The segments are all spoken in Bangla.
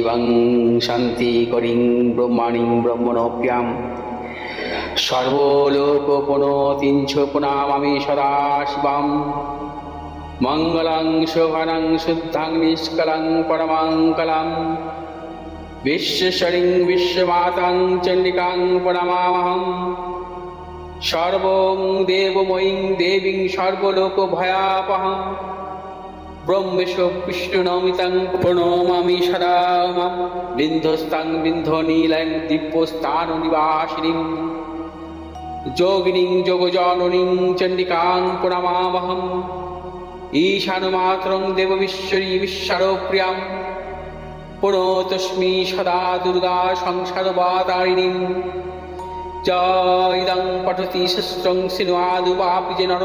শিবং শান্তি করিং ব্রহ্মাণী ব্রহ্মণপ্যাম সর্বলোকোপনতিঞ্ছোপনামামি সদা শিবাম মঙ্গলং শোভনং শুদ্ধাং নিষ্কলং পরমঙ্কলং বিশ্বশরিং বিশ্বমাতাং চণ্ডিকাং পরমামহম সর্বং দেবময়ীং দেবীং সর্বলোকভয়াপহম ব্রহ্মেশ বিষ্ণুনমিতাং প্রণমামি সদা মাম বিন্ধস্তাং বিন্ধনীলং দিব্যস্থান নিবাসিনীং যোগিনীং যোগজননীং চণ্ডিকাং প্রণমামহম। ঈশানমাত্রং দেববিশ্বরী বিশ্বরপ্রিয়াম। পুনতস্মি সদা দুর্গা সংসারবাতারিণীং জয়দং পঠতি শস্ত্রং সিনুয়াদুবাপি যে নর।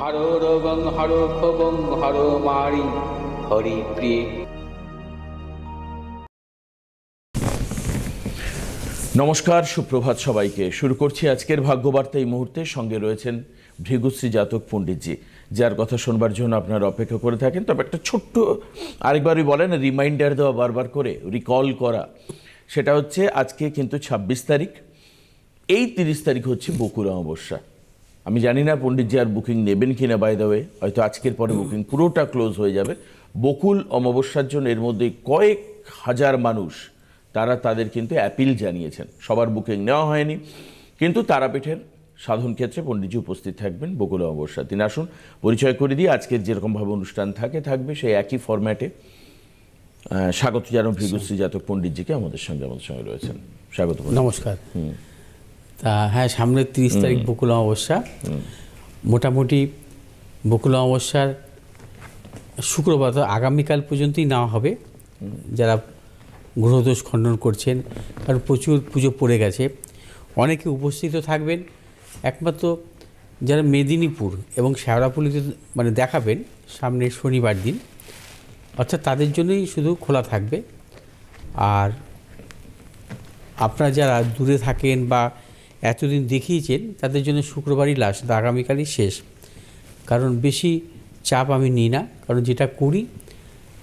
হর রোগং হর ক্ষোভং, হর মারি, হরি প্রিয়ে। নমস্কার, সুপ্রভাত সবাইকে। শুরু করছি আজকের ভাগ্যবার্তা এই মুহূর্তে। সঙ্গে রয়েছেন ভৃগুশ্রী জাতক পণ্ডিতজি। যার কথা শোনবার জন্য আপনারা অপেক্ষা করে থাকেন। তবে একটা ছোট্ট আরেকবারই বলেন রিমাইন্ডার দেওয়া বারবার করে রিকল করা। সেটা হচ্ছে আজকে কিন্তু ছাব্বিশ তারিখ। এই তিরিশ তারিখ হচ্ছে বকুল অমাবস্যা। আমি জানি না পণ্ডিতজি আর বুকিং নেবেন কিনা বাই দ্য ওয়ে হয়তো আজকের পরে বুকিং পুরোটা ক্লোজ হয়ে যাবে। বকুল অমাবস্যার জন্য এর মধ্যে কয়েক হাজার মানুষ তারা তাদের কিন্তু অ্যাপিল জানিয়েছেন। সবার বুকিং নেওয়া হয়নি। কিন্তু তারাপীঠের সাধন ক্ষেত্রে পণ্ডিতজি উপস্থিত থাকবেন বকুল অমাবস্যা তিনি আসুন পরিচয় করে দিয়ে আজকের যেরকমভাবে অনুষ্ঠান থাকে থাকবে সেই একই ফরম্যাটে স্বাগত জানান ভৃগুশ্রী জাতক পণ্ডিতজিকে আমাদের সঙ্গে আমাদের সঙ্গে রয়েছেন। স্বাগত। নমস্কার। তা হ্যাঁ সামনের তিরিশ তারিখ বকুল অমাবস্যা। মোটামুটি বকুল অমাবস্যার শুক্রবার অর্থাৎ আগামীকাল পর্যন্তই নেওয়া হবে। যারা গ্রহদোষ খণ্ডন করছেন কারণ প্রচুর পুজো পড়ে গেছে। অনেকে উপস্থিত থাকবেন। একমাত্র যারা মেদিনীপুর এবং শেওড়াপুলিতে মানে দেখাবেন সামনের শনিবার দিন অর্থাৎ তাদের জন্যই শুধু খোলা থাকবে। আর আপনারা যারা দূরে থাকেন বা এতদিন দেখিয়েছেন, তাদের জন্য শুক্রবারই লাস্ট আগামীকালই শেষ। কারণ বেশি চাপ আমি নিই না, কারণ যেটা করি,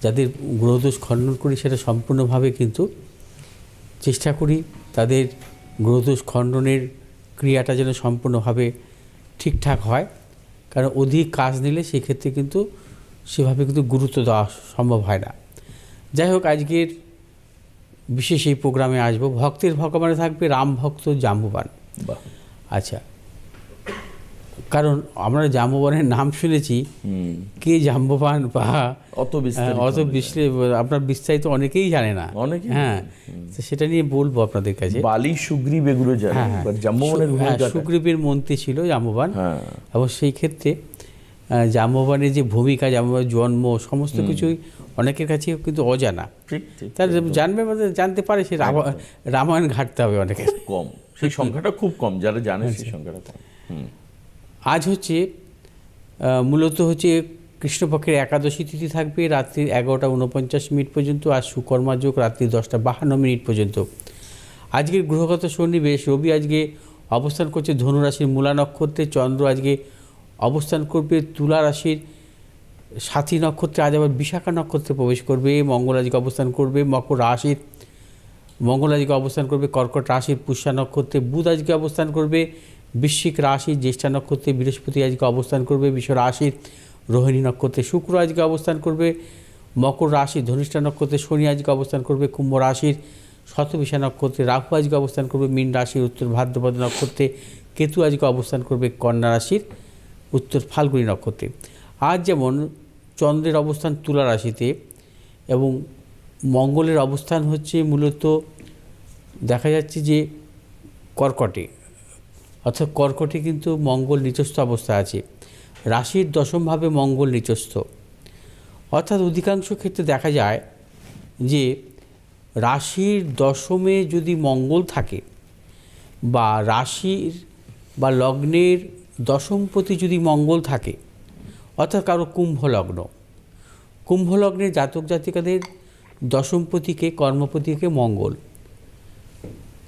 যাদের গ্রহদোষ খণ্ডন করি, সেটা সম্পূর্ণভাবে কিন্তু চেষ্টা করি তাদের গ্রহদোষ খণ্ডনের ক্রিয়াটা যেন সম্পূর্ণভাবে ঠিকঠাক হয়। কারণ অধিক কাজ নিলে সেক্ষেত্রে কিন্তু সেভাবে কিন্তু গুরুত্ব দেওয়া সম্ভব হয় না। যাই হোক, আজকের বিশেষ এই প্রোগ্রামে আসব। ভক্তের ভগবানে থাকবে রাম ভক্ত জাম্বুবান। বাহ। আচ্ছা। কারণ আমরা জাম্বুবানের নাম শুনেছি। কে জাম্বুবান বা অত হ্যাঁ, অত বিশ্লে আপনার বিস্তারিত অনেকেই জানে না। অনেকেই হ্যাঁ তো সেটা নিয়ে বলব আপনাদের কাছে। বালি সুগ্রীব এগুলো হ্যাঁ, হ্যাঁ। ভূমিকাটা সুগ্রীবের মন্ত্রী ছিল জাম্বুবান। এবং সেই ক্ষেত্রে জাম্বুবানের যে ভূমিকা জাম্বুবানের জন্ম সমস্ত কিছুই অনেকের কাছে কিন্তু অজানা। তার জানবে মানে জানতে পারে সে রামা- রামায়ণ ঘাটতে হবে অনেকে। কম। সেই সংখ্যাটা খুব কম যারা জানে সেই সংখ্যাটা কম। আজ হচ্ছে মূলত হচ্ছে কৃষ্ণপক্ষের একাদশী তিথি থাকবে রাত্রি এগারোটা উনপঞ্চাশ মিনিট পর্যন্ত আর সুকর্মা যোগ রাত্রি দশটা বাহান্ন মিনিট পর্যন্ত। আজকের গ্রহগত সন্নিবেশ রবি আজকে অবস্থান করছে ধনুরাশির মূলা নক্ষত্রে চন্দ্র আজকে অবস্থান করবে তুলা রাশির সাথী নক্ষত্রে আজ আবার বিশাখা নক্ষত্রে প্রবেশ করবে মঙ্গল আজকে অবস্থান করবে, মকর রাশির মঙ্গল আজকে অবস্থান করবে, কর্কট রাশির, পুষ্যা নক্ষত্রে বুধ আজকে অবস্থান করবে, বৃশ্চিক রাশি জ্যেষ্ঠা নক্ষত্রে বৃহস্পতি আজকে অবস্থান করবে বিশ্ব রাশির, রোহিণী নক্ষত্রে শুক্র আজকে অবস্থান করবে, মকর রাশি ধনিষ্ঠা নক্ষত্রে শনি আজকে অবস্থান করবে, কুম্ভ রাশির, শতবিশা নক্ষত্রে রাহু আজকে অবস্থান করবে, মীন রাশির, উত্তর ভাদ্রপদ নক্ষত্রে কেতু আজকে অবস্থান করবে, কন্যা রাশির, উত্তর ফাল্গুনী নক্ষত্রে। আজ যেমন চন্দ্রের অবস্থান তুলা রাশিতে এবং মঙ্গলের অবস্থান হচ্ছে মূলত দেখা যাচ্ছে যে কর্কটে। অর্থাৎ কর্কটে কিন্তু মঙ্গল নিচস্থ অবস্থা আছে। রাশির দশমভাবে মঙ্গল নিচস্থ। অর্থাৎ অধিকাংশ ক্ষেত্রে দেখা যায় যে রাশির দশমে যদি মঙ্গল থাকে বা রাশির বা লগ্নের দশমপতি যদি মঙ্গল থাকে অর্থাৎ কারও কুম্ভ লগ্ন কুম্ভ লগ্নের জাতক জাতিকাদের দশমপতিকে কর্মপতিকে মঙ্গল।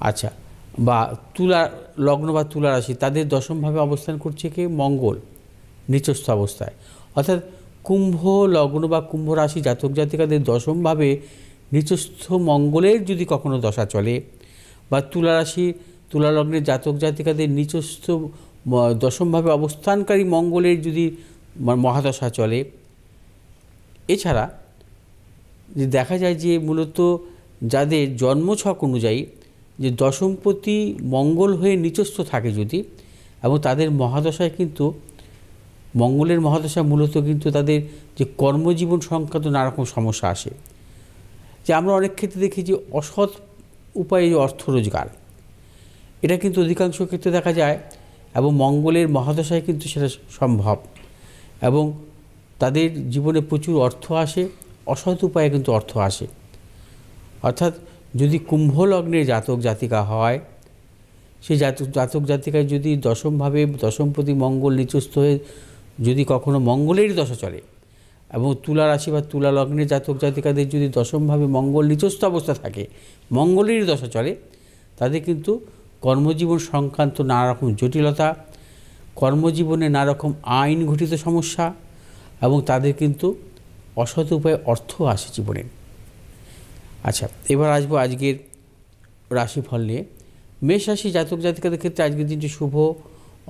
আচ্ছা বা তুলা, লগ্ন বা তুলা রাশি, তাদের দশমভাবে অবস্থান করছে কে? মঙ্গল, নিচস্থ অবস্থায়। অর্থাৎ কুম্ভ লগ্ন বা কুম্ভ রাশি জাতক জাতিকাদের দশমভাবে নিচস্থ মঙ্গলের যদি কখনো দশা চলে, বা তুলা রাশি, তুলা লগ্নের জাতক জাতিকাদের নিচস্থ দশমভাবে অবস্থানকারী মঙ্গলের যদি মহাদশা চলে। এছাড়া যে দেখা যায় যে মূলত যাদের জন্মছক অনুযায়ী যে দশমপতি মঙ্গল হয়ে নিচস্থ থাকে যদি, এবং তাদের মহাদশায় কিন্তু, মঙ্গলের মহাদশা মূলত কিন্তু তাদের যে কর্মজীবন সংক্রান্ত নানা রকম সমস্যা আসে। যে আমরা অনেক ক্ষেত্রে দেখি যে অসৎ উপায়ে অর্থ রোজগার, এটা কিন্তু অধিকাংশ ক্ষেত্রে দেখা যায়, এবং মঙ্গলের মহাদশায় কিন্তু সেটা সম্ভব। এবং তাদের জীবনে প্রচুর অর্থ আসে, অসৎ উপায়ে কিন্তু অর্থ আসে। অর্থাৎ যদি কুম্ভ লগ্নের জাতক জাতিকা হয়, সেই জাতক জাতক জাতিকায় যদি দশমভাবে, দশমপতি মঙ্গল নিচস্থ হয়ে যদি কখনো মঙ্গলেরই দশা চলে এবং তুলা রাশি বা তুলা লগ্নের জাতক জাতিকাদের যদি দশমভাবে মঙ্গল নিচস্থ অবস্থা থাকে, মঙ্গলেরই দশা চলে, তাদের কিন্তু কর্মজীবন সংক্রান্ত নানা রকম জটিলতা কর্মজীবনে নানারকম আইন ঘটিত সমস্যা এবং তাদের কিন্তু অসৎ উপায়ে অর্থ আসে জীবনে। আচ্ছা এবার আসব আজকের রাশিফল নিয়ে। মেষ রাশি জাতক জাতিকাদের ক্ষেত্রে আজকের দিনটি শুভ,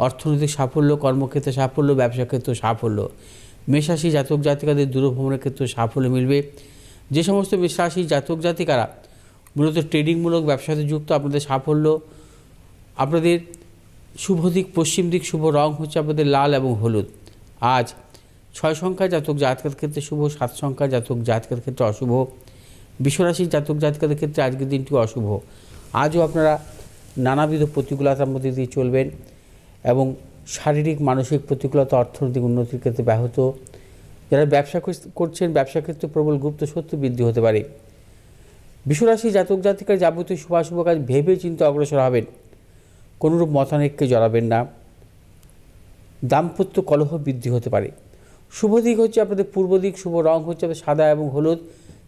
অর্থনৈতিক সাফল্য, কর্মক্ষেত্রে সাফল্য ব্যবসা ক্ষেত্রে সাফল্য। মেষ রাশি জাতক জাতিকাদের দূরভ্রমণের ক্ষেত্রে সাফল্য মিলবে। যে সমস্ত মেষ রাশি জাতক জাতিকারা মূলত ট্রেডিংমূলক ব্যবসাতে যুক্ত, আপনাদের সাফল্য, আপনাদের শুভ দিক, পশ্চিম দিক, শুভ রং হচ্ছে আপনাদের লাল এবং হলুদ। আজ ছয় সংখ্যা জাতক জাতকের ক্ষেত্রে শুভ, সাত সংখ্যা জাতক জাতকের ক্ষেত্রে অশুভ, বিশ্বরাশির জাতক জাতকাদের ক্ষেত্রে আজকের দিনটি অশুভ। আজও আপনারা নানাবিধ প্রতিকূলতার মধ্যে দিয়ে চলবেন এবং শারীরিক, মানসিক প্রতিকূলতা, অর্থনৈতিক উন্নতির ক্ষেত্রে ব্যাহত। যারা ব্যবসা করছেন, ব্যবসা ক্ষেত্রে প্রবল গুপ্ত সত্য বৃদ্ধি হতে পারে। বিশ্বরাশি জাতক জাতিকার যাবতীয় শুভাশুভ কাজ ভেবে চিন্তা অগ্রসর হবেন। কোনোরূপ মতানৈক্যে জড়াবেন না। দাম্পত্য কলহ বৃদ্ধি হতে পারে। শুভ দিক হচ্ছে আপনাদের পূর্ব দিক, শুভ রং হচ্ছে আপনাদের সাদা এবং হলুদ।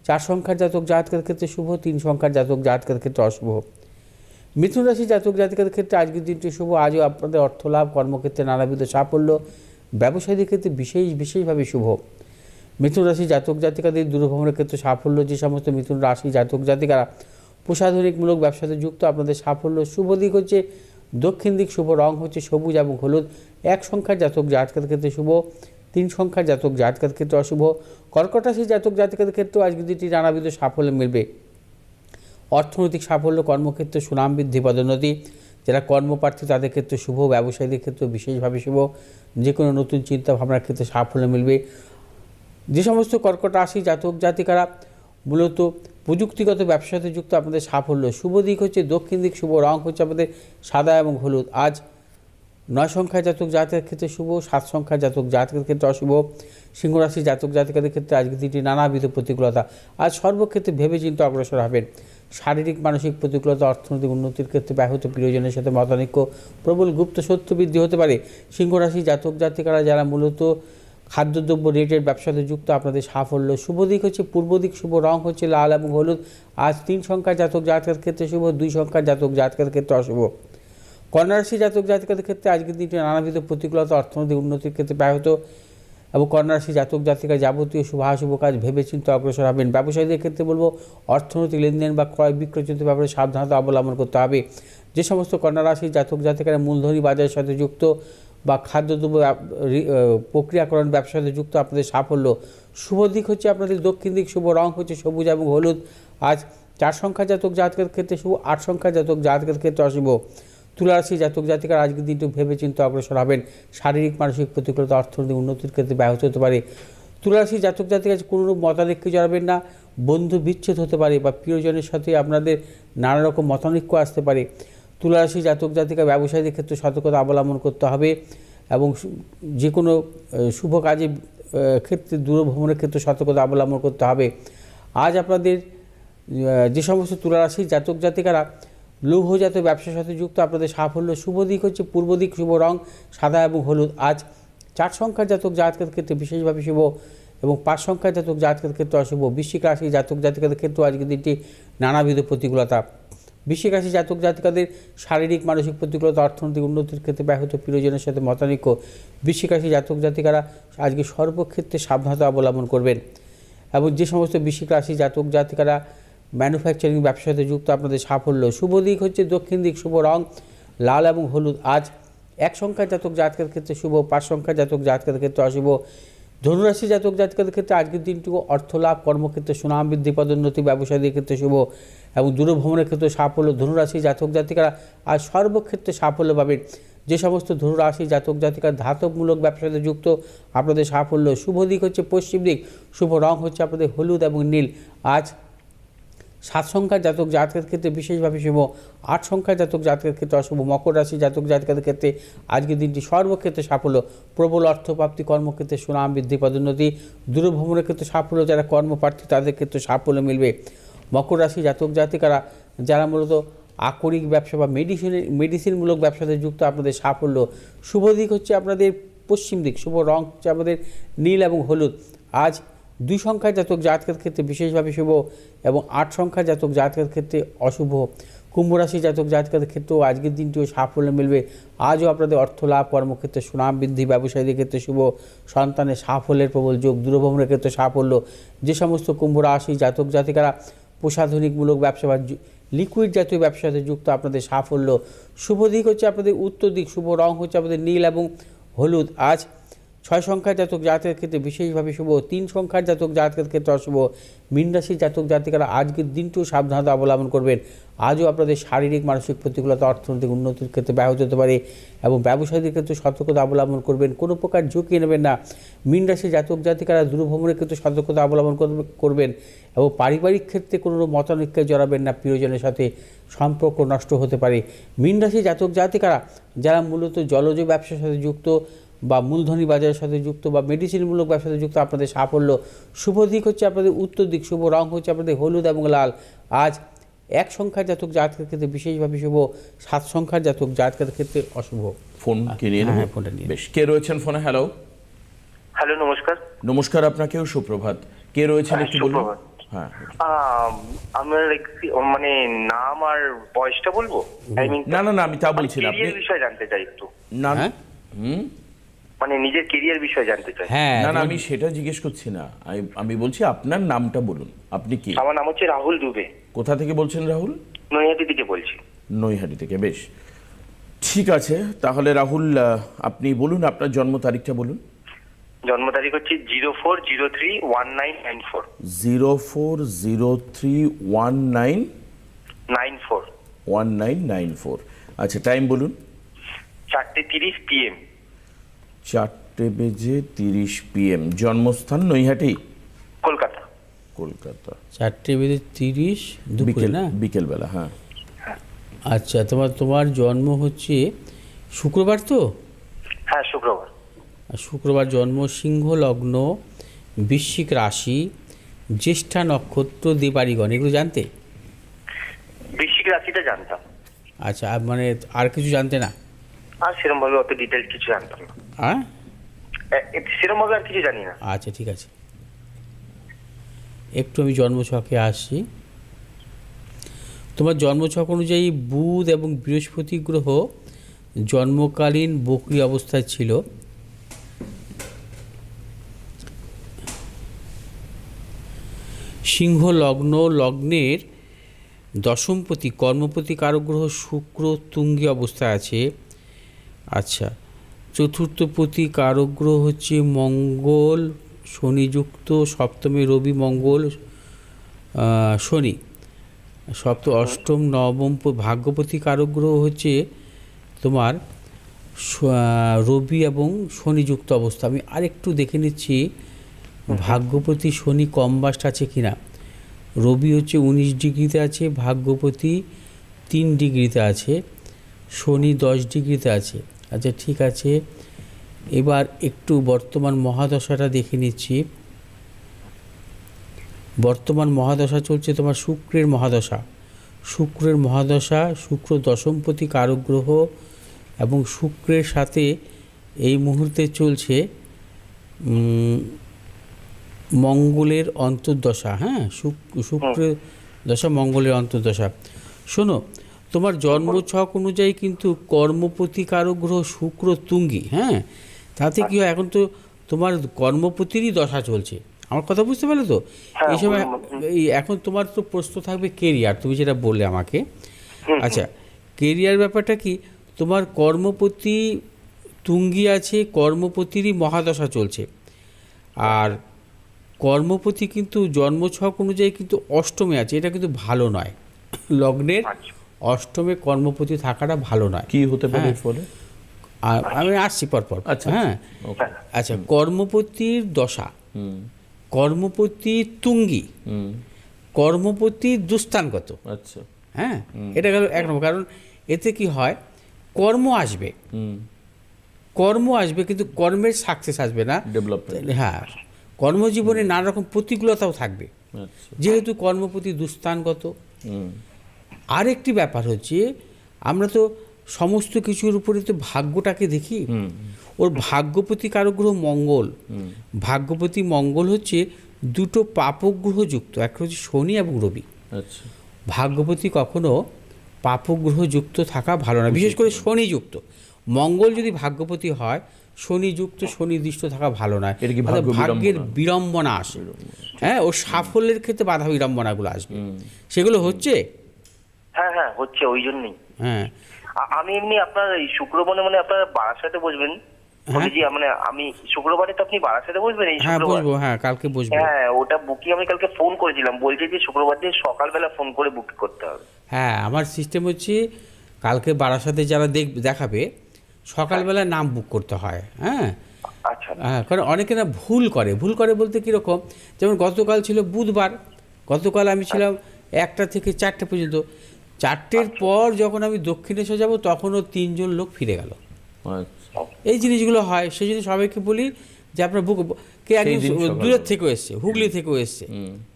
চার সংখ্যার জাতক জাতকের ক্ষেত্রে শুভ, তিন সংখ্যার জাতক জাতকের ক্ষেত্রে অশুভ। মিথুন রাশি জাতক জাতিকাদের ক্ষেত্রে আজকের দিনটি শুভ, আজও আপনাদের অর্থ লাভ কর্মক্ষেত্রে নানাবিধ সাফল্য, ব্যবসায়ীদের ক্ষেত্রে বিশেষ, বিশেষভাবে শুভ। মিথুন রাশি জাতক জাতিকাদের দূরভ্রমণের ক্ষেত্রে সাফল্য, যে সমস্ত মিথুন রাশি জাতক জাতিকারা প্রসাধনিকমূলক ব্যবসাতে যুক্ত, আপনাদের সাফল্য, শুভ দিক হচ্ছে দক্ষিণ দিক শুভ, রং হচ্ছে সবুজ এবং হলুদ। এক সংখ্যার জাতক জাতকের ক্ষেত্রে শুভ, তিন সংখ্যার জাতক জাতকের ক্ষেত্রে অশুভ। কর্কট রাশি জাতক জাতিকাদের ক্ষেত্রেও আজকের দিনটি নানাবিধ সাফল্য মিলবে। অর্থনৈতিক সাফল্য, কর্মক্ষেত্রে সুনাম বৃদ্ধি, পদোন্নতি। যারা কর্মপ্রার্থী, তাদের ক্ষেত্রে শুভ, ব্যবসায়ীদের ক্ষেত্রে বিশেষভাবে শুভ। যে কোনো নতুন চিন্তা ভাবনার ক্ষেত্রে সাফল্য মিলবে। যে সমস্ত কর্কট রাশি জাতক জাতিকারা মূলত প্রযুক্তিগত ব্যবসার সাথে যুক্ত আপনাদের সাফল্য। শুভ দিক হচ্ছে দক্ষিণ দিক, শুভ রং হচ্ছে আমাদের সাদা এবং হলুদ। আজ নয় সংখ্যার জাতক জাতকের ক্ষেত্রে শুভ, সাত সংখ্যার জাতক জাতকের ক্ষেত্রে অশুভ সিংহরাশি জাতক জাতিকাদের ক্ষেত্রে আজকের দিনটি নানাবিধ প্রতিকূলতা। আজ সর্বক্ষেত্রে ভেবে চিন্তা অগ্রসর হবেন। শারীরিক, মানসিক প্রতিকূলতা, অর্থনৈতিক উন্নতির ক্ষেত্রে ব্যাহত প্রিয়জনের সাথে মতানৈক্য। প্রবল গুপ্ত সত্য বৃদ্ধি হতে পারে। সিংহ রাশি জাতক জাতিকারা যারা মূলত খাদ্যদ্রব্য রেটের ব্যবসাতে যুক্ত আপনাদের সাফল্য। শুভ দিক হচ্ছে, পূর্ব দিক শুভ রং হচ্ছে লাল এবং হলুদ। আজ তিন সংখ্যার জাতক জাতকের ক্ষেত্রে শুভ, দুই সংখ্যার জাতক জাতকের ক্ষেত্রে অশুভ। কন্যা রাশি জাতক জাতিকাদের ক্ষেত্রে আজকের দিনটি নানাবিধ প্রতিকূলতা, অর্থনৈতিক উন্নতির ক্ষেত্রে ব্যাহত এবং কন্যা রাশি জাতক জাতিকা যাবতীয় শুভাশুভ কাজ ভেবেচিন্তে অগ্রসর হবেন। ব্যবসায়ীদের ক্ষেত্রে বলব, অর্থনৈতিক লেনদেন বা ক্রয় বিক্রয় চলতে ব্যাপারে সাবধানতা অবলম্বন করতে হবে। যে সমস্ত কন্যা রাশি জাতক জাতিকারা মূলধনী বাজারের সাথে যুক্ত বা খাদ্যদ্রব্য প্রক্রিয়াকরণ ব্যবসার সাথে যুক্ত আপনাদের সাফল্য। শুভ দিক হচ্ছে আপনাদের দক্ষিণ দিক, শুভ রং হচ্ছে সবুজ এবং হলুদ। আজ চার সংখ্যা জাতক জাতকের ক্ষেত্রে শুভ, আট সংখ্যা জাতক জাতকের ক্ষেত্রে অশুভ। তুলারাশি জাতক জাতিকার আজকের দিনটি ভেবে চিন্তে অগ্রসর হবেন। শারীরিক, মানসিক প্রতিকূলতা, অর্থনৈতিক উন্নতির ক্ষেত্রে ব্যাহত হতে পারে। তুলারাশি জাতক জাতিকার কোনো রূপ মতানৈক্য জড়াবেন না। বন্ধু বিচ্ছেদ হতে পারে বা প্রিয়জনের সাথে আপনাদের নানা রকম মতানৈক্য আসতে পারে। তুলারাশি জাতক, জাতিকা, ব্যবসায়ীদের ক্ষেত্রে সতর্কতা অবলম্বন করতে হবে এবং যে কোনো শুভ কাজে ক্ষেত্রে দূরভ্রমণের ক্ষেত্রে সতর্কতা অবলম্বন করতে হবে। আজ আপনাদের যে সমস্ত তুলারাশি জাতক, জাতিকারা লৌহজাত ব্যবসার সাথে যুক্ত, আপনাদের সাফল্য শুভ দিক হচ্ছে পূর্ব দিক শুভ রং, সাদা এবং হলুদ। আজ চার সংখ্যার জাতক, জাতকের ক্ষেত্রে বিশেষভাবে শুভ এবং পাঁচ সংখ্যার জাতক, জাতকের ক্ষেত্রে অশুভ। বৃশ্চিক রাশি জাতক, জাতিকাদের ক্ষেত্রেও আজকের দিনটি নানাবিধ প্রতিকূলতা বৃশ্চিক রাশি জাতক জাতিকাদের শারীরিক, মানসিক প্রতিকূলতা, অর্থনৈতিক উন্নতির ক্ষেত্রে ব্যাহত প্রিয়জনের সাথে মতানৈক্য। বৃশ্চিক রাশি জাতক জাতিকারা আজকে সর্বক্ষেত্রে সাবধানতা অবলম্বন করবেন। এবং যে সমস্ত বৃশ্চিক রাশি জাতক জাতিকারা ম্যানুফ্যাকচারিং ব্যবসার সাথে যুক্ত, আপনাদের সাফল্য। শুভ দিক হচ্ছে দক্ষিণ দিক, শুভ রং, লাল এবং হলুদ। আজ এক সংখ্যার জাতক জাতকের ক্ষেত্রে শুভ, পাঁচ সংখ্যার জাতক জাতকের ক্ষেত্রে অশুভ। ধনুরাশি জাতক জাতকের ক্ষেত্রে আজকের দিনটুকু অর্থ লাভ কর্মক্ষেত্রে সুনাম বৃদ্ধি, পদোন্নতি, ব্যবসায়ীদের ক্ষেত্রে শুভ। এবং দূরভ্রমণের ক্ষেত্রে সাফল্য ধনুরাশি জাতক জাতিকারা আজ সর্বক্ষেত্রে সাফল্য পাবেন যে সমস্ত ধনুরাশি জাতক জাতিকা ধাতবমূলক ব্যবসাতে যুক্ত, আপনাদের সাফল্য শুভ দিক হচ্ছে পশ্চিম দিক, শুভ রং হচ্ছে আপনাদের হলুদ এবং নীল। আজ সাত সংখ্যার জাতক জাতকের ক্ষেত্রে বিশেষভাবে শুভ, আট সংখ্যার জাতক জাতকের ক্ষেত্রে অশুভ, মকর রাশি জাতক জাতকের ক্ষেত্রে আজকের দিনটি সর্বক্ষেত্রে সাফল্য, প্রবল অর্থপ্রাপ্তি, কর্মক্ষেত্রে সুনাম বৃদ্ধি, পদোন্নতি, দূরভ্রমণের ক্ষেত্রে সাফল্য, যারা কর্মপ্রার্থী তাদের ক্ষেত্রে সাফল্য মিলবে। মকর রাশি জাতক জাতিকারা, যারা মূলত আকরিক ব্যবসা বা মেডিসিনের মেডিসিনমূলক ব্যবসাতে যুক্ত, আপনাদের সাফল্য, শুভ দিক হচ্ছে আপনাদের পশ্চিম দিক, শুভ রং হচ্ছে আমাদের নীল এবং হলুদ। আজ দুই সংখ্যার জাতক জাতকের ক্ষেত্রে বিশেষভাবে শুভ এবং আট সংখ্যার জাতক জাতকের ক্ষেত্রে অশুভ। কুম্ভ রাশি জাতক জাতকের ক্ষেত্রেও আজকের দিনটিও সাফল্য মিলবে। আজও আপনাদের অর্থ লাভ, কর্মক্ষেত্রে সুনাম বৃদ্ধি, ব্যবসায়ীদের ক্ষেত্রে শুভ, সন্তানের সাফল্যের প্রবল যোগ, দূরভ্রমণের ক্ষেত্রে সাফল্য। যে সমস্ত কুম্ভ রাশি জাতক জাতিকারা প্রসাধনিকমূলক ব্যবসা বা লিকুইড জাতীয় ব্যবসার সাথে যুক্ত আপনাদের সাফল্য। শুভ দিক হচ্ছে আপনাদের উত্তর দিক, শুভ রং হচ্ছে আপনাদের নীল এবং হলুদ। আজ ছয় সংখ্যার জাতক জাতকের ক্ষেত্রে বিশেষভাবে শুভ, তিন সংখ্যার জাতক জাতকের ক্ষেত্রে অশুভ। মীন রাশির জাতক জাতিকারা আজকের দিনটিও সাবধানতা অবলম্বন করবেন। আজও আপনাদের শারীরিক, মানসিক প্রতিকূলতা, অর্থনৈতিক উন্নতির ক্ষেত্রে ব্যাহত হতে পারে এবং ব্যবসায়ীদের ক্ষেত্রে সতর্কতা অবলম্বন করবেন, কোনো প্রকার ঝুঁকি নেবেন না। মীন রাশির জাতক জাতিকারা দূরভ্রমণের ক্ষেত্রে সতর্কতা অবলম্বন করবে- করবেন এবং পারিবারিক ক্ষেত্রে কোনো মতানৈক্যে জড়াবেন না, প্রিয়জনের সাথে সম্পর্ক নষ্ট হতে পারে। মীন রাশি জাতক জাতিকারা যারা মূলত জলজ ব্যবসার সাথে যুক্ত বা মূলধনী বাজারের সাথে যুক্ত বা মেডিসিনমূলক ব্যবসার সাথে যুক্ত আপনাদের সাফল্য। শুভ দিক হচ্ছে আপনাদের উত্তর দিক শুভ রং হচ্ছে আপনাদের হলুদ এবং লাল। আজ এক সংখ্যার জাতক জাতকের ক্ষেত্রে বিশেষভাবে শুভ সাত সংখ্যার জাতক জাতকের ক্ষেত্রে অশুভ। ফোন কে হ্যাঁ, ফোনটা নিয়ে বেশ কে রয়েছেন ফোনে? হ্যালো হ্যালো নমস্কার। নমস্কার আপনাকেও সুপ্রভাত। কে রয়েছেন হ্যাঁ, একটু বলুন? হ্যাঁ। আমার মানে নাম আর বয়সটা বলব? না না না আমি তা বলছি না। আপনি কেরিয়ার বিষয়ে জানতে চাই একটু। না হ্যাঁ? হুম? মানে নিজের কেরিয়ার বিষয়ে জানতে চাই। হ্যাঁ না না আমি সেটা জিজ্ঞেস করছি না। আমি- আমি বলছি আপনার নামটা বলুন। আপনি কি? আমার নাম হচ্ছে রাহুল দুবে। কোথা থেকে বলছেন রাহুল? নৈহাটি থেকে বলছি। নৈহাটি থেকে বেশ। ঠিক আছে তাহলে রাহুল আপনি বলুন আপনার জন্ম তারিখটা বলুন। জন্ম তারিখ হচ্ছে zero four zero three one nine nine four. Zero four zero three one nine? Nine four. One nine nine four. আচ্ছা টাইম বলুন। চারটে তিরিশ পিএম। চারটে বেজে তিরিশ পিএম জন্মস্থান নৈহাটি? কলকাতা। কলকাতা। চারটে বেজে তিরিশ দুপুরে বিকেল না? বিকেলবেলা হ্যাঁ। আচ্ছা তোমার তোমার জন্ম হচ্ছে শুক্রবার তো? হ্যাঁ শুক্রবার। শুক্রবার জন্ম সিংহ লগ্ন বৃশ্চিক রাশি জ্যেষ্ঠা নক্ষত্র দেবাড়িগণ এগুলো জানতে? বৃশ্চিক রাশিটা জানতাম। আচ্ছা আর মানে আর কিছু জানতে না? আর সেরকম ভাবে অত ডিটেলস কিছু জানতাম না। হ্যাঁ? আর কিছু জানি না। আচ্ছা ঠিক আছে। একটু আমি জন্মছকে আসছি। তোমার জন্মছক অনুযায়ী বুধ এবং বৃহস্পতি গ্রহ জন্মকালীন বকরি অবস্থায় ছিল। সিংহ লগ্ন লগ্নের দশমপতি কর্মপতি কারক গ্রহ শুক্র তুঙ্গি অবস্থায় আছে। আচ্ছা চতুর্থপতি কারক গ্রহ হচ্ছে মঙ্গল, শনিযুক্ত, সপ্তমে রবি, মঙ্গল শনি। সপ্ত, অষ্টম, নবম ভাগ্যপতি কারক গ্রহ হচ্ছে তোমার রবি এবং শনিযুক্ত অবস্থা। আমি আরেকটু দেখে নিচ্ছি ভাগ্যপতি শনি কম্বাস্ট আছে কি না রবি হচ্ছে উনিশ ডিগ্রিতে আছে ভাগ্যপতি তিন ডিগ্রিতে আছে, শনি দশ ডিগ্রিতে আছে। আচ্ছা ঠিক আছে। এবার একটু বর্তমান মহাদশাটা দেখে নিচ্ছি। বর্তমান মহাদশা চলছে তোমার শুক্রের মহাদশা। শুক্রের মহাদশা শুক্র দশমপতি কারক গ্রহ এবং শুক্রের সাথে এই মুহূর্তে চলছে মঙ্গলের অন্তর্দশা হ্যাঁ? শুক্র শুক্রের দশা মঙ্গলের অন্তর্দশা। শোনো তোমার জন্মছক অনুযায়ী কিন্তু কর্মপতি কারক গ্রহ শুক্র তুঙ্গি হ্যাঁ? তাতে কি হয়? এখন তো তোমার কর্মপতিরই দশা চলছে। আমার কথা বুঝতে পারলে তো? হ্যাঁ, এই সময় এই এখন তোমার তো প্রশ্ন থাকবে কেরিয়ার তুমি যেটা বললে আমাকে। আচ্ছা কেরিয়ার ব্যাপারটা কি? তোমার কর্মপতি তুঙ্গি আছে কর্মপতিরই মহাদশা চলছে। আর কর্মপতি কিন্তু জন্মছক অনুযায়ী কিন্তু অষ্টমে আছে এটা কিন্তু ভালো নয়। লগ্নের আচ্ছা। অষ্টমে কর্মপতি থাকাটা ভালো নয়। কি হতে পারে হ্যাঁ। এর ফলে আমি আসছি পরপর। আচ্ছা, হ্যাঁ। আচ্ছা। কর্মপতির দশা। কর্মপতি তুঙ্গি। হুম। কর্মপতি দুস্থানগত আচ্ছা। হ্যাঁ। এটা গেল এক নম্বর। কারণ এতে কি হয় কর্ম আসবে। হুম। কর্ম আসবে কিন্তু কর্মের সাকসেস আসবে না। ডেভেলপমেন্ট হ্যাঁ। কর্মজীবনে নানা রকম প্রতিকূলতাও থাকবে। আচ্ছা। যেহেতু কর্মপতি দুস্থানগত হুম। আরেকটি ব্যাপার হচ্ছে আমরা তো সমস্ত কিছুর উপরে তো ভাগ্যটাকে দেখি। ওর ভাগ্যপতি কারক গ্রহ মঙ্গল। ভাগ্যপতি মঙ্গল হচ্ছে দুটো পাপগ্রহ যুক্ত একটা হচ্ছে শনি এবং রবি। আচ্ছা। ভাগ্যপতি কখনো পাপগ্রহ যুক্ত থাকা ভালো না বিশেষ করে শনি যুক্ত। মঙ্গল যদি ভাগ্যপতি হয় শনি যুক্ত শনি দৃষ্ট থাকা ভালো নয়। ভাগ্যের বিড়ম্বনা? বিড়ম্বনা আসে হ্যাঁ ও সাফল্যের ক্ষেত্রে বাধা বিড়ম্বনাগুলো আসবে। সেগুলো হচ্ছে হ্যাঁ হ্যাঁ হচ্ছে ওই জন্যই। হ্যাঁ। আমি এমনি আপনার এই শুক্রবারে মানে আপনার বারাসাতে বসবেন। হ্যাঁ। মানে আমি শুক্রবারে তো আপনি বারাসাতে বসবেন এই হ্যাঁ বসবো হ্যাঁ কালকে বসবো। হ্যাঁ ওটা বুকিং আমি কালকে ফোন করেছিলাম। বলছে যে শুক্রবার দিন সকালবেলা ফোন করে বুক করতে হবে। হ্যাঁ আমার সিস্টেম হচ্ছে কালকে বারাসাতে যারা দেখ দেখাবে সকালবেলা নাম বুক করতে হয় হ্যাঁ। আচ্ছা। হ্যাঁ কারণ অনেকে না ভুল করে। ভুল করে বলতে কীরকম? যেমন গতকাল ছিল বুধবার গতকাল আমি ছিলাম একটা থেকে চারটে পর্যন্ত। চারটের পর যখন আমি দক্ষিণেশ্বর যাব তখনও তিনজন লোক ফিরে গেল। আচ্ছা। এই জিনিসগুলো হয়। সেই জন্য সবাইকে বলি যে আপনার বুক কে একজন দূরের থেকেও এসছে হুগলি থেকেও এসছে।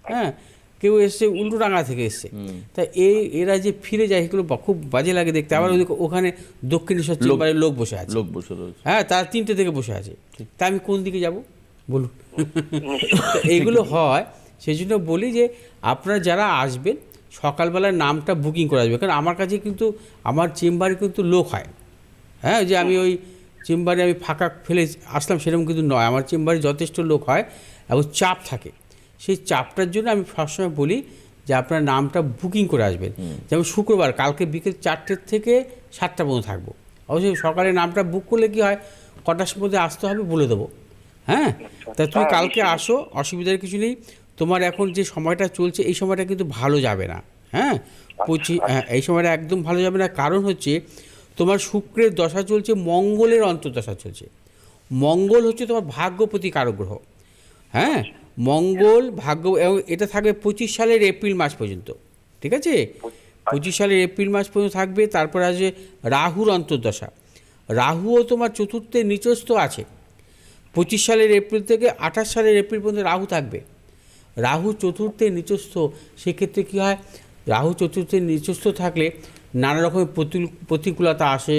হ্যাঁ কেউ এসছে উল্টোডাঙ্গা থেকে এসছে। তা এই এরা যে ফিরে যায় এগুলো বা- খুব বাজে লাগে দেখতে। আবার ওখানে দক্ষিণেশ্বর চেম্বারে লোক বসে আছে। লোক বসে রয়েছে। হ্যাঁ তার তিনটে থেকে বসে আছে। তা আমি কোন দিকে যাব? বলুন। এইগুলো হয়। সেই জন্য বলি যে আপনারা যারা আসবেন সকালবেলার নামটা বুকিং করে আসবে। কারণ আমার কাছে কিন্তু আমার চেম্বারে কিন্তু লোক হয়। হ্যাঁ যে আমি ওই চেম্বারে আমি ফাঁকা ফেলে আসলাম সেরকম কিন্তু নয়। আমার চেম্বারে যথেষ্ট লোক হয় এবং চাপ থাকে। সেই চাপটার জন্য আমি সবসময় বলি যে আপনার নামটা বুকিং করে আসবেন। যেমন শুক্রবার কালকে বিকেল চারটের থেকে সাতটা পর্যন্ত থাকব। অবশ্যই সকালে নামটা বুক করলে কি হয়? কটার মধ্যে আসতে হবে বলে দেবো। হ্যাঁ? তা তুমি হ্যাঁ, কালকে আসো অসুবিধার কিছু নেই। তোমার এখন যে সময়টা চলছে, এই সময়টা কিন্তু ভালো যাবে না। হ্যাঁ? পঁচিশ হ্যাঁ এই সময়টা একদম ভালো যাবে না। কারণ হচ্ছে, তোমার শুক্রের দশা চলছে, মঙ্গলের অন্তর্দশা চলছে। মঙ্গল হচ্ছে তোমার ভাগ্যপতি কারক গ্রহ। হ্যাঁ? মঙ্গল, ভাগ্য, এবং এটা থাকবে পঁচিশ সালের এপ্রিল মাস পর্যন্ত। ঠিক আছে? পঁচিশ সালের এপ্রিল মাস পর্যন্ত থাকবে, তারপর আছে রাহুর অন্তর্দশা। রাহুও তোমার চতুর্থে নিচস্থ আছে। পঁচিশ সালের এপ্রিল থেকে আঠাশ সালের এপ্রিল পর্যন্ত রাহু থাকবে। রাহু চতুর্থে নিচস্থ সেক্ষেত্রে কী হয়? রাহু চতুর্থে নিচস্থ থাকলে নানা রকমের প্রতিকূল- প্রতিকূলতা আসে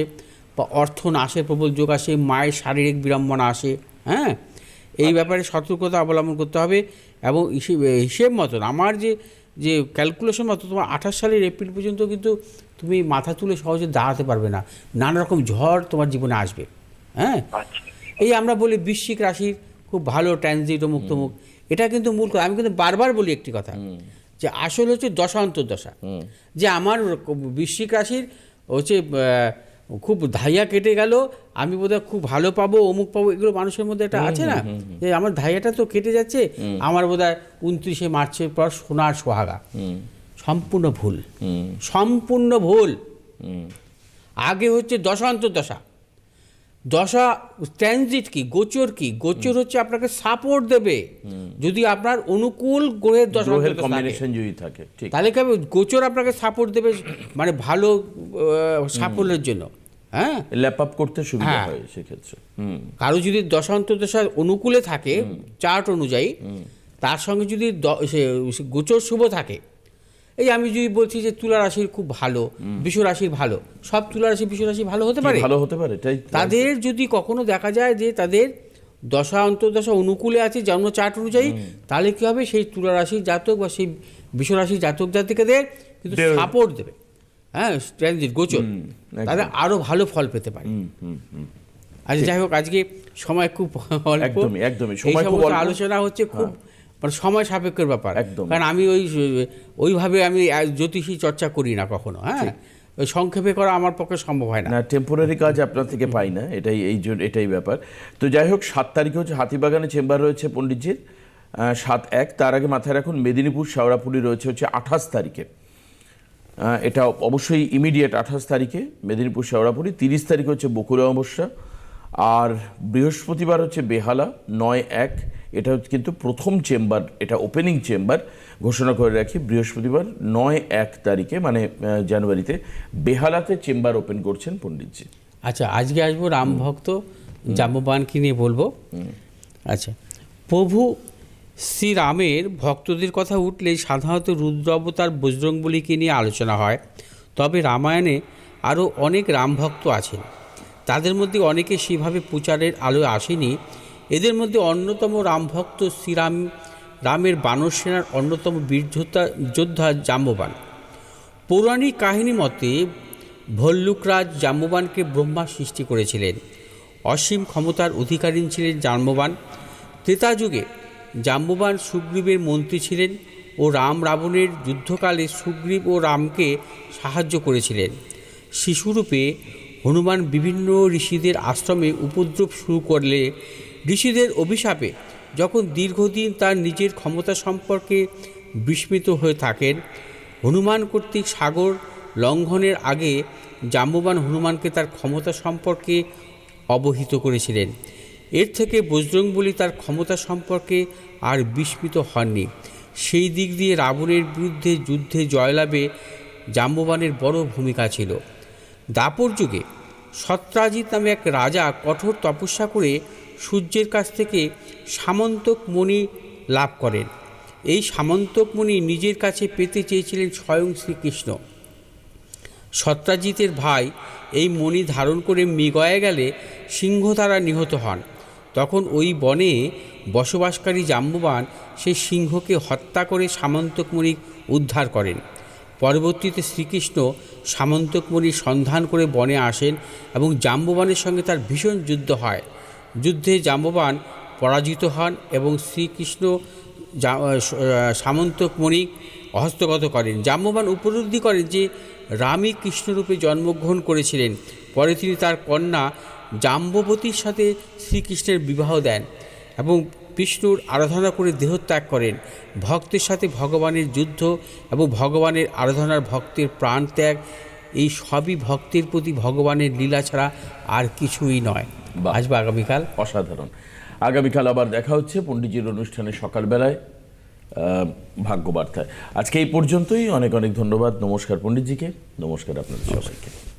বা অর্থ নাশের প্রবল যোগ আসে মায়ের শারীরিক বিড়ম্বনা আসে হ্যাঁ? এই ব্যাপারে সতর্কতা অবলম্বন করতে হবে এবং হিসেব হিসেব মতন আমার যে যে ক্যালকুলেশন মতো তোমার আঠাশ সালের এপ্রিল পর্যন্ত কিন্তু তুমি মাথা তুলে সহজে দাঁড়াতে পারবে না নানা রকম ঝড় তোমার জীবনে আসবে হ্যাঁ? আচ্ছা। এই আমরা বলি বৃশ্চিক রাশির খুব ভালো ট্রানজিট ও মুক্তমুখ এটা কিন্তু মূল কথা। আমি কিন্তু বারবার বলি একটি কথা যে আসল হচ্ছে দশা অন্তর্দশা। যে আমার বৃশ্চিক রাশির হচ্ছে খুব ধাইয়া কেটে গেল আমি বোধহয় খুব ভালো পাবো অমুক পাবো এগুলো মানুষের মধ্যে একটা আছে না? যে আমার ধাইয়াটা তো কেটে যাচ্ছে আমার বোধহয় উনত্রিশে মার্চের পর সোনার সোহাগা। সম্পূর্ণ ভুল। সম্পূর্ণ ভুল। আগে হচ্ছে দশা অন্তর্দশা। দশা ট্রানজিট কি গোচর কি? গোচর হচ্ছে আপনাকে সাপোর্ট দেবে। যদি আপনার অনুকূল গ্রহের দশা। কম্বিনেশন যদি থাকে ঠিক। তাহলে কি গোচর আপনাকে সাপোর্ট দেবে মানে ভালো সাফল্যের জন্য। হ্যাঁ? ল্যাপ আপ করতে সুবিধা হ্যাঁ। হয় সেক্ষেত্রে। কারও যদি দশা অন্তর্দশা অনুকূলে থাকে চার্ট অনুযায়ী তার সঙ্গে যদি গোচর শুভ থাকে এই আমি যদি বলছি যে তুলা রাশির খুব ভালো বিশ্ব রাশির ভালো সব তুলা রাশি বিশ্ব রাশি ভালো হতে পারে? ভালো হতে পারে তাই তাদের যদি কখনো দেখা যায় যে তাদের দশা অন্তর্দশা অনুকূলে আছে জন্ম চার্ট অনুযায়ী তাহলে কি হবে? সেই তুলা রাশির জাতক বা সেই বিশ্বরাশির জাতক জাতিকাদের কিন্তু সাপোর্ট দেবে। হ্যাঁ ট্রানজিট গোচর। তাদের আরও ভালো ফল পেতে পারে। আচ্ছা যাই হোক আজকে সময় খুব অল্প। একদমই, একদমই। সময় খুব। হ্যাঁ। আলোচনা হচ্ছে খুব মানে সময় সাপেক্ষের ব্যাপার। একদম। কারণ আমি ওই ওইভাবে আমি জ্যোতিষী চর্চা করি না কখনো হ্যাঁ? ওই সংক্ষেপে করা আমার পক্ষে সম্ভব হয় না। টেম্পোরারি কাজ আপনার থেকে পাই না এটাই এই জন্য এটাই ব্যাপার। তো যাই হোক সাত তারিখে হচ্ছে হাতিবাগানে চেম্বার রয়েছে পণ্ডিতজির সাত এক। তার আগে মাথায় রাখুন মেদিনীপুর শাওড়াপুরি রয়েছে হচ্ছে আঠাশ তারিখে। এটা অবশ্যই ইমিডিয়েট আঠাশ তারিখে মেদিনীপুর শেওড়াপুরি। তিরিশ তারিখে হচ্ছে বকুড়া অমাবস্যা। আর বৃহস্পতিবার হচ্ছে বেহালা নয় এক। এটা হচ্ছে কিন্তু প্রথম চেম্বার এটা ওপেনিং চেম্বার ঘোষণা করে রাখি বৃহস্পতিবার নয় এক তারিখে মানে জানুয়ারিতে বেহালাতে চেম্বার ওপেন করছেন পণ্ডিতজি। আচ্ছা আজকে আসব রাম ভক্ত জাম্ববানকে নিয়ে বলব। আচ্ছা প্রভু শ্রীরামের ভক্তদের কথা উঠলে সাধারণত রুদ্র অবতার বজরংবলীকে নিয়ে আলোচনা হয়। তবে রামায়ণে আরও অনেক রাম ভক্ত আছেন। তাদের মধ্যে অনেকে সেভাবে প্রচারের আলোয় আসেনি। এদের মধ্যে অন্যতম রামভক্ত শ্রীরাম, রামের বানর সেনার অন্যতম বীর যোদ্ধা যোদ্ধা জাম্ববান পৌরাণিক কাহিনী মতে, ভল্লুকরাজ জাম্ববানকে ব্রহ্মা সৃষ্টি করেছিলেন। অসীম ক্ষমতার অধিকারী ছিলেন জাম্ববান ত্রেতা যুগে জাম্ববান সুগ্রীবের মন্ত্রী ছিলেন ও রাম রাবণের যুদ্ধকালে সুগ্রীব ও রামকে সাহায্য করেছিলেন। শিশুরূপে হনুমান বিভিন্ন ঋষিদের আশ্রমে উপদ্রব শুরু করলে ঋষিদের অভিশাপে যখন দীর্ঘদিন তার নিজের ক্ষমতা সম্পর্কে বিস্মিত হয়ে থাকেন, হনুমান কর্তৃক সাগর লঙ্ঘনের আগে জাম্ববান হনুমানকে তার ক্ষমতা সম্পর্কে অবহিত করেছিলেন। এর থেকে বজরংবলী তার ক্ষমতা সম্পর্কে আর বিস্মিত হননি। সেই দিক দিয়ে রাবণের বিরুদ্ধে যুদ্ধে জয়লাভে জাম্ববানের বড় ভূমিকা ছিল। দাপর যুগে সত্রাজিৎ নামে এক রাজা কঠোর তপস্যা করে সূর্যের কাছ থেকে সামন্তক মণি লাভ করেন। এই সামন্তক মণি নিজের কাছে পেতে চেয়েছিলেন স্বয়ং শ্রীকৃষ্ণ। সত্রাজিতের ভাই এই মণি ধারণ করে মৃগয়ে গেলে সিংহ দ্বারা নিহত হন। তখন ওই বনে বসবাসকারী জাম্বুবান সেই সিংহকে হত্যা করে সামন্তকমণি উদ্ধার করেন। পরবর্তীতে শ্রীকৃষ্ণ সামন্তকমণির সন্ধান করে বনে আসেন এবং জাম্বুবানের সঙ্গে তার ভীষণ যুদ্ধ হয়। যুদ্ধে জাম্ববান পরাজিত হন এবং শ্রীকৃষ্ণ সামন্তকমণি হস্তগত করেন। জাম্ববান উপলব্ধি করেন যে রামই কৃষ্ণরূপে জন্মগ্রহণ করেছিলেন। পরে তিনি তার কন্যা জাম্ববতীর সাথে শ্রীকৃষ্ণের বিবাহ দেন এবং বিষ্ণুর আরাধনা করে দেহত্যাগ করেন। ভক্তের সাথে ভগবানের যুদ্ধ এবং ভগবানের আরাধনার ভক্তের প্রাণ ত্যাগ এই সবই ভক্তের প্রতি ভগবানের লীলা ছাড়া আর কিছুই নয়। আসবে আগামীকাল। অসাধারণ। আগামীকাল আবার দেখা হচ্ছে পণ্ডিতজির অনুষ্ঠানে সকালবেলায় ভাগ্যবার্তায়। আজকে এই পর্যন্তই। অনেক অনেক ধন্যবাদ। নমস্কার পণ্ডিতজিকে। নমস্কার আপনাদের সবাইকে।